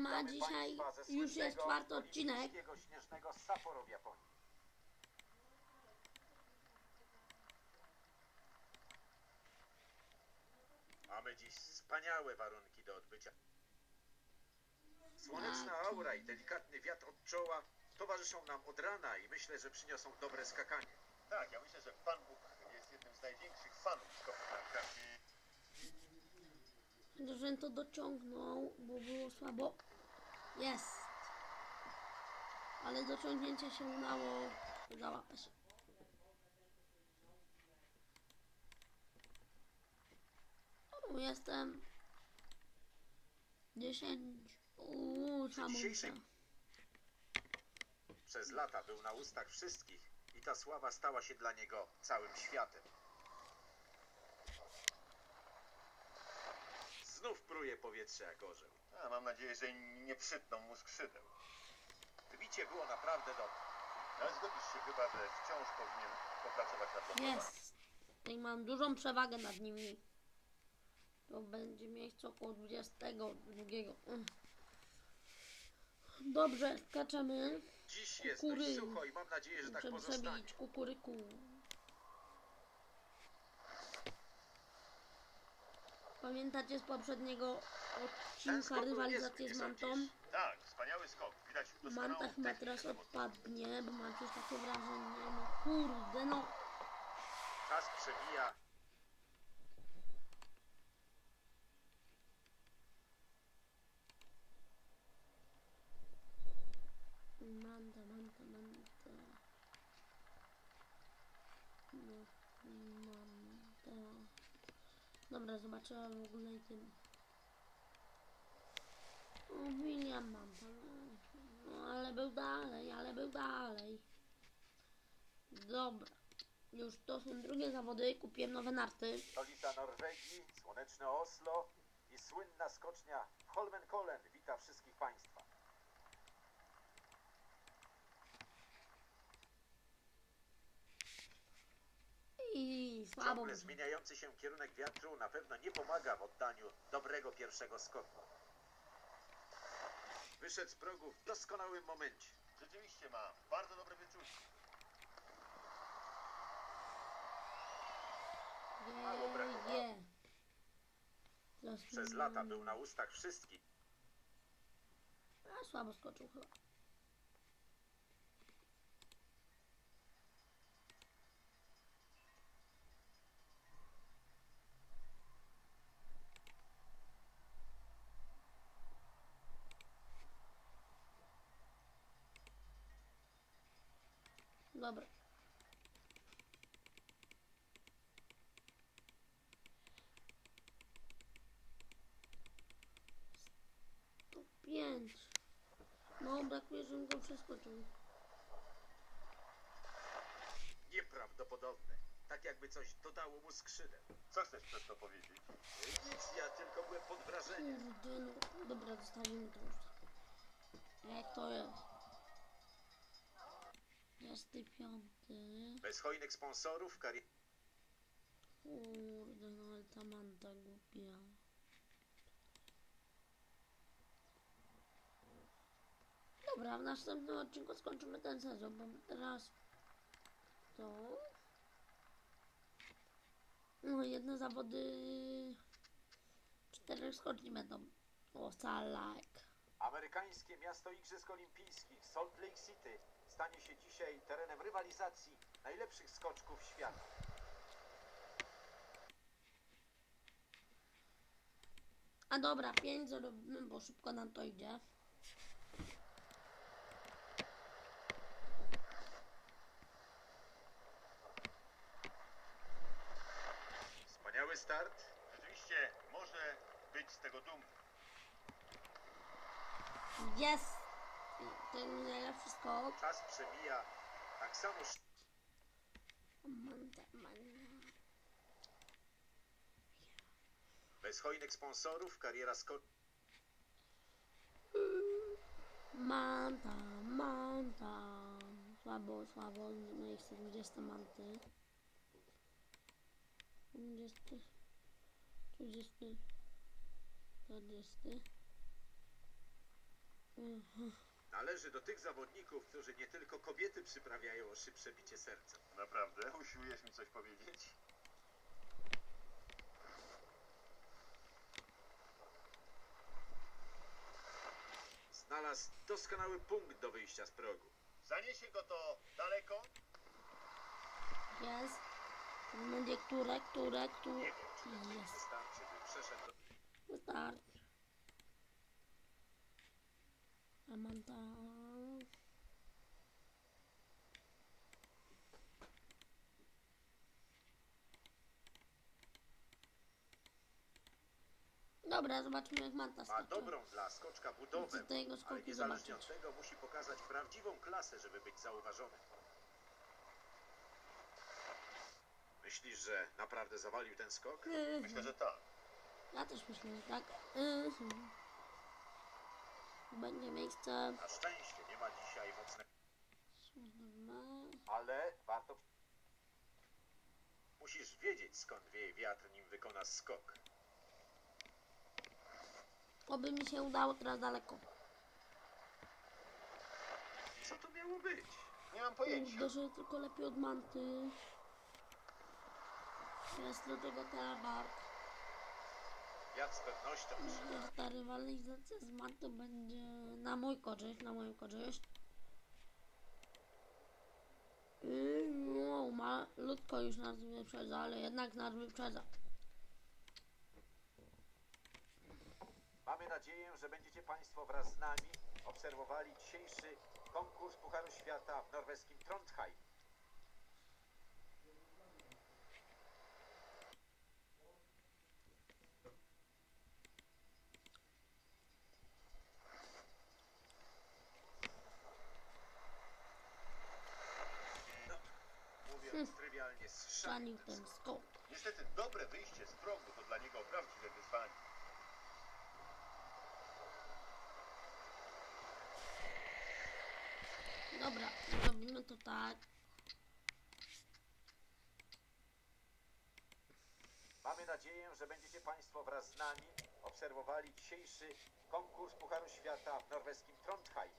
Siema, dzisiaj już jest czwarty odcinek. Mamy dziś wspaniałe warunki do odbycia. Słoneczna Tak. aura i delikatny wiatr od czoła towarzyszą nam od rana i myślę, że przyniosą dobre skakanie. Tak, ja myślę, że Pan Bóg jest jednym z największych fanów skoków narciarskich. Że to dociągnął, bo było słabo. Jest. Ale dociągnięcie się udało załapać. O, jestem 10. Uuu, hamulca. Przez lata był na ustach wszystkich i ta sława stała się dla niego całym światem. Pruje powietrze jak orzeł. A mam nadzieję, że nie przytną mu skrzydeł. Wybicie było naprawdę dobre. Ale zgodzisz się chyba, że wciąż powinien popracować nad lądowaniem. Jest. I mam dużą przewagę nad nimi. To będzie miejsce około 22. Mm. Dobrze, skaczemy. Dziś jest Kukury. dość sucho i mam nadzieję, że tak Muszę pozostanie. przebić kukuryku. Pamiętacie z poprzedniego odcinka rywalizację z Mantą? Tak, wspaniały skok. Widać Manta chyba teraz odpadnie, bo mam coś takie wrażenie. No kurde, no. Czas przebija. Manta, manta, manta. No, manta. Dobra, zobaczyłam w ogóle tym. William Manta. no. Ale był dalej, ale był dalej. Dobra. Już to są drugie zawody. Kupiłem nowe narty. Stolica Norwegii, słoneczne Oslo i słynna skocznia Holmenkollen wita wszystkich Państwa. I słabo. Ciągle zmieniający się kierunek wiatru na pewno nie pomaga w oddaniu dobrego pierwszego skoku. Wyszedł z progu w doskonałym momencie. Rzeczywiście ma bardzo dobre wyczucie. Je, je. Zaraz Przez lata był na ustach wszystkich. A słabo skoczył chyba. Dobra. To pięć. No, brakuje, żebym go przeskoczył. Nieprawdopodobne. Tak jakby coś dodało mu skrzydeł. Co chcesz przez to powiedzieć? Nic, ja tylko byłem pod wrażeniem. Kurde, no. Dobra, zostawimy to już. Jak to jest? 25. Bez hojnych sponsorów kariera Kurde, no ale ta manta głupia. Dobra, w następnym odcinku skończymy ten sezon, bo teraz to... No, jedne zawody... Czterech skoczni będą. O, salak. Amerykańskie miasto Igrzysk Olimpijskich Salt Lake City stanie się dzisiaj terenem rywalizacji najlepszych skoczków świata. A dobra, 5 zarobimy, bo szybko nam to idzie. Wspaniały start. Rzeczywiście może być z tego dumny. Jest! Ten najlepszy skok. Czas przebija. Tak samo bez hojnych sponsorów kariera skocz Manta, manta. Słabo, słabo. Miejsce 20 manty. 20, 30, 40. Należy do tych zawodników, którzy nie tylko kobiety przyprawiają o szybsze bicie serca. Naprawdę? Usiłujesz mi coś powiedzieć? Znalazł doskonały punkt do wyjścia z progu. Zaniesie go to daleko? Jest. Będzie które, które, które. Nie wiem, czy Jest. wystarczy, by przeszedł do... Wystarczy. A mam ta... Dobra, zobaczmy jak Manta Ma skoczy. dobrą dla skoczka budowę, Chcę tego ale skoku niezależnie od zobaczyć. tego musi pokazać prawdziwą klasę, żeby być zauważony. Myślisz, że naprawdę zawalił ten skok? Myślę, że tak. Ja też myślę, że tak. Mhm. Będzie miejsce. Na szczęście nie ma dzisiaj mocnego... Dobra. Ale warto... Musisz wiedzieć, skąd wieje wiatr, nim wykonasz skok. Oby mi się udało teraz daleko. Co to miało być? Nie mam pojęcia. Że tylko lepiej od manty. Jest do tego telemark. Ja z pewnością... Ta rywalizacja z mantą będzie na mój korzyść, na moją korzyść. No, malutko już nas wyprzedza, ale jednak nas wyprzedza. Mamy nadzieję, że będziecie Państwo wraz z nami obserwowali dzisiejszy konkurs Pucharu Świata w norweskim Trondheim. No, mówiąc ten skok. Niestety dobre wyjście z progu to dla niego prawdziwe wyzwanie. Dobra, zrobimy to tak. Mamy nadzieję, że będziecie Państwo wraz z nami obserwowali dzisiejszy konkurs Pucharu Świata w norweskim Trondheim.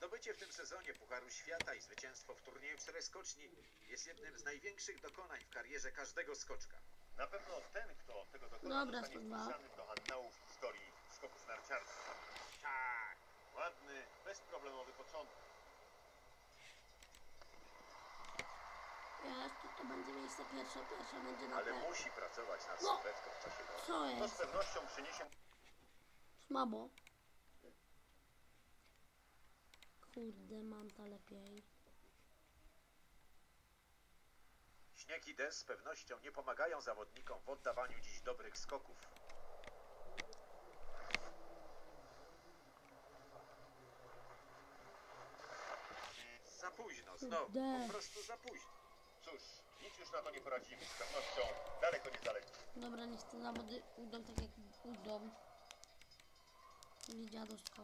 Zdobycie w tym sezonie Pucharu Świata i zwycięstwo w turnieju czterech skoczni jest jednym z największych dokonań w karierze każdego skoczka. Na pewno ten, kto tego dokona, Dobra, zostanie 102. wpisany do annałów historii skoków narciarskich. Tak, Ładny, bezproblemowy początek. Jest, to, to będzie miejsce pierwsze, pierwsze będzie na ale pewno. musi pracować nad No. sylwetką w czasie lotu. Co To z jest? pewnością przyniesie Słabo. Kurde, mam to lepiej. Śnieg i deszcz z pewnością nie pomagają zawodnikom w oddawaniu dziś dobrych skoków. Za późno, znowu, Kurde. po prostu za późno. Cóż, nic już na to nie poradzimy. Z pewnością daleko nie zaleci. Dobra, niech te zawody pójdą tak jak pójdą. Czyli dziadostwo.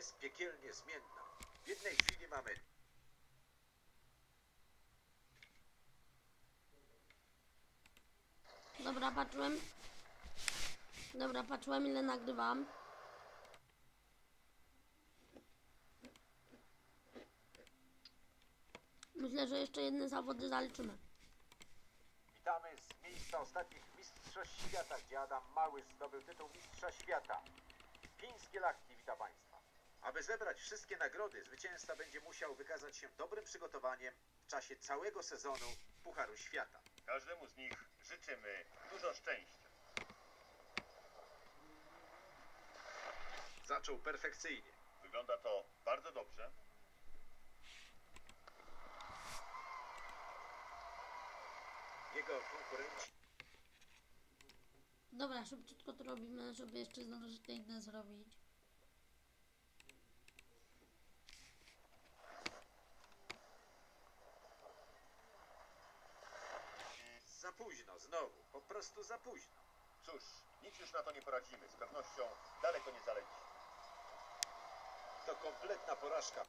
Jest piekielnie zmienna. W jednej chwili mamy Dobra, patrzyłem. Dobra, patrzyłem ile nagrywam. Myślę, że jeszcze jedne zawody zaliczymy. Witamy z miejsca ostatnich Mistrzostw Świata, gdzie Adam Małysz zdobył tytuł Mistrza Świata. Fińskie Lachti wita Państwa. Aby zebrać wszystkie nagrody, zwycięzca będzie musiał wykazać się dobrym przygotowaniem w czasie całego sezonu Pucharu Świata. Każdemu z nich życzymy dużo szczęścia. Zaczął perfekcyjnie. Wygląda to bardzo dobrze. Jego konkurenci Dobra, szybciutko to robimy, żeby jeszcze zdążyć te inne zrobić. za późno, znowu, po prostu za późno. Cóż, nic już na to nie poradzimy. Z pewnością daleko nie zaleci. To kompletna porażka.